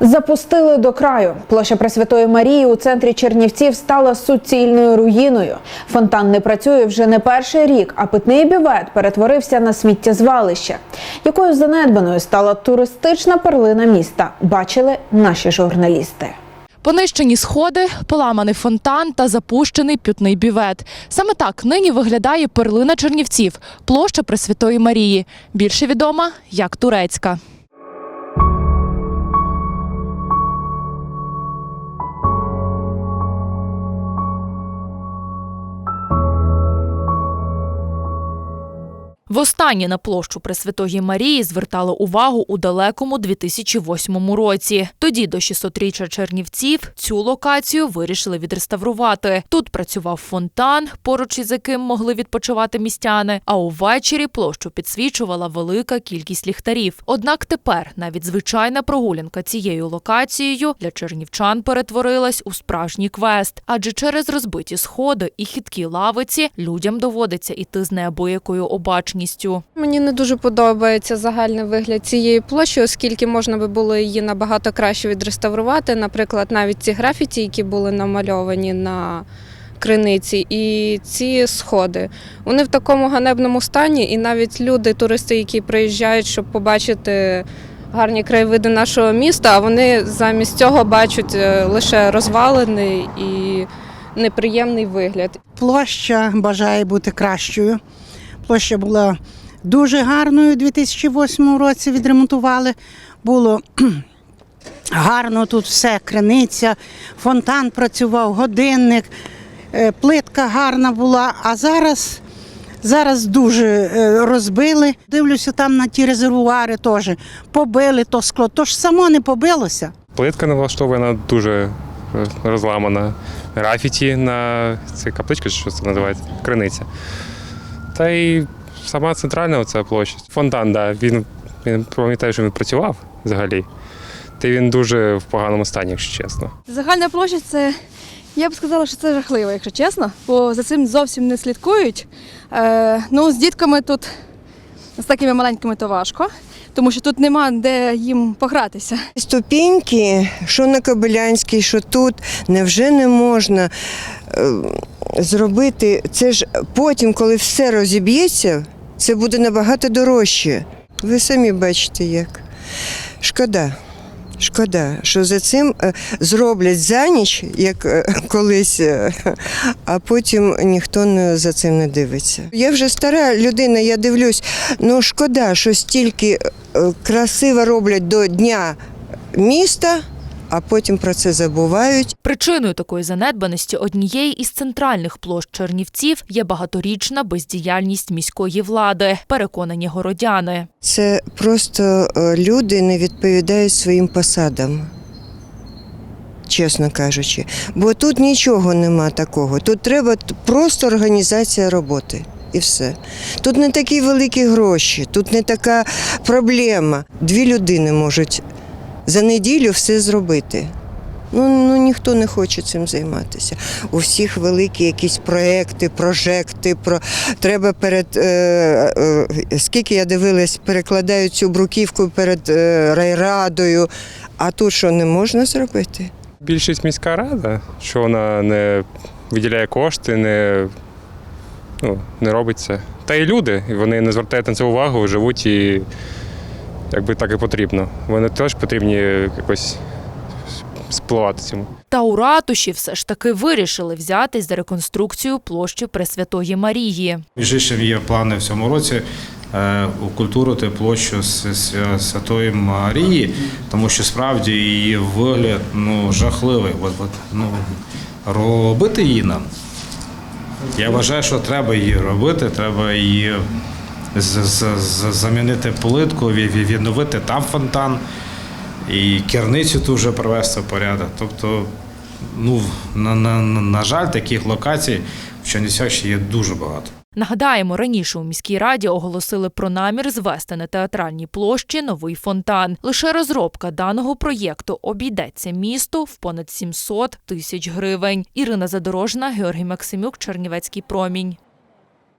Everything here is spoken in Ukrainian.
Запустили до краю. Площа Пресвятої Марії у центрі Чернівців стала суцільною руїною. Фонтан не працює вже не перший рік, а питний бювет перетворився на сміттєзвалище. Якою занедбаною стала туристична перлина міста, бачили наші журналісти. Понищені сходи, поламаний фонтан та запущений п'ютний бювет. Саме так нині виглядає перлина Чернівців, площа Пресвятої Марії, більше відома як турецька. Востаннє на площу Пресвятої Марії звертали увагу у далекому 2008 році. Тоді до 600-річчя Чернівців цю локацію вирішили відреставрувати. Тут працював фонтан, поруч із яким могли відпочивати містяни. А увечері площу підсвічувала велика кількість ліхтарів. Однак тепер навіть звичайна прогулянка цією локацією для чернівчан перетворилась у справжній квест, адже через розбиті сходи і хиткі лавиці людям доводиться іти з неабиякою обачністю. Мені не дуже подобається загальний вигляд цієї площі, оскільки можна би було її набагато краще відреставрувати. Наприклад, навіть ці графіті, які були намальовані на криниці, і ці сходи. Вони в такому ганебному стані, і навіть люди, туристи, які приїжджають, щоб побачити гарні краєвиди нашого міста, а вони замість цього бачать е, лише розвалений і неприємний вигляд. Площа бажає бути кращою. Площа була дуже гарною у 2008 році. Відремонтували. Було гарно тут все, криниця, фонтан працював, годинник, е, плитка гарна була. А зараз, зараз дуже е, розбили. Дивлюся там на ті резервуари теж. Побили то скло. То ж само не побилося. Плитка не влаштована дуже е, розламана. Графіті на це капличка, що це називається? Криниця. Та й сама центральна оця площа. Фонтан, да, він, він пам'ятаю, що він працював взагалі. Та він дуже в поганому стані, якщо чесно. Загальна площа це. Я б сказала, що це жахливо, якщо чесно, бо за цим зовсім не слідкують. Е, ну, з дітками тут, з такими маленькими, то важко, тому що тут нема де їм погратися. Ступіньки, що на Кобилянській, що тут, невже не можна е, зробити? Це ж потім, коли все розіб'ється, це буде набагато дорожче. Ви самі бачите як. Шкода. Шкода, що за цим е, зроблять за ніч, як е, колись, е, а потім ніхто за цим не дивиться. Я вже стара людина, я дивлюсь, ну шкода, що стільки красиво роблять до дня міста, а потім про це забувають. Причиною такої занедбаності однієї із центральних площ Чернівців є багаторічна бездіяльність міської влади, переконані городяни. Це просто е, люди не відповідають своїм посадам. Чесно кажучи, бо тут нічого нема такого. Тут треба просто організація роботи. І все. Тут не такі великі гроші, тут не така проблема. Дві людини можуть за неділю все зробити. Ну, ну ніхто не хоче цим займатися. У всіх великі якісь проекти, прожекти. Про... Треба перед е, е, скільки я дивилась, перекладають цю бруківку перед е, райрадою. А тут що не можна зробити? Більшість міська рада, що вона не виділяє кошти, не, ну, не робить це. Та й люди, і вони не звертають на це увагу, живуть і якби так і потрібно. Вони теж потрібні якось спливати цьому. Та у ратуші все ж таки вирішили взятись за реконструкцію площі Пресвятої Марії. Між іншим є плани в цьому році е, укультурити площу Святої Марії, тому що справді її вигляд ну, жахливий. От, от, ну, робити її нам. Я вважаю, що треба її робити, треба її замінити плитку, ві- ві- відновити там фонтан і керницю ту вже привести в порядок. Тобто, ну, на, на, на, жаль, таких локацій в Чернівцях ще є дуже багато. Нагадаємо, раніше у міській раді оголосили про намір звести на театральній площі новий фонтан. Лише розробка даного проєкту обійдеться місту в понад 700 тисяч гривень. Ірина Задорожна, Георгій Максимюк, Чернівецький промінь.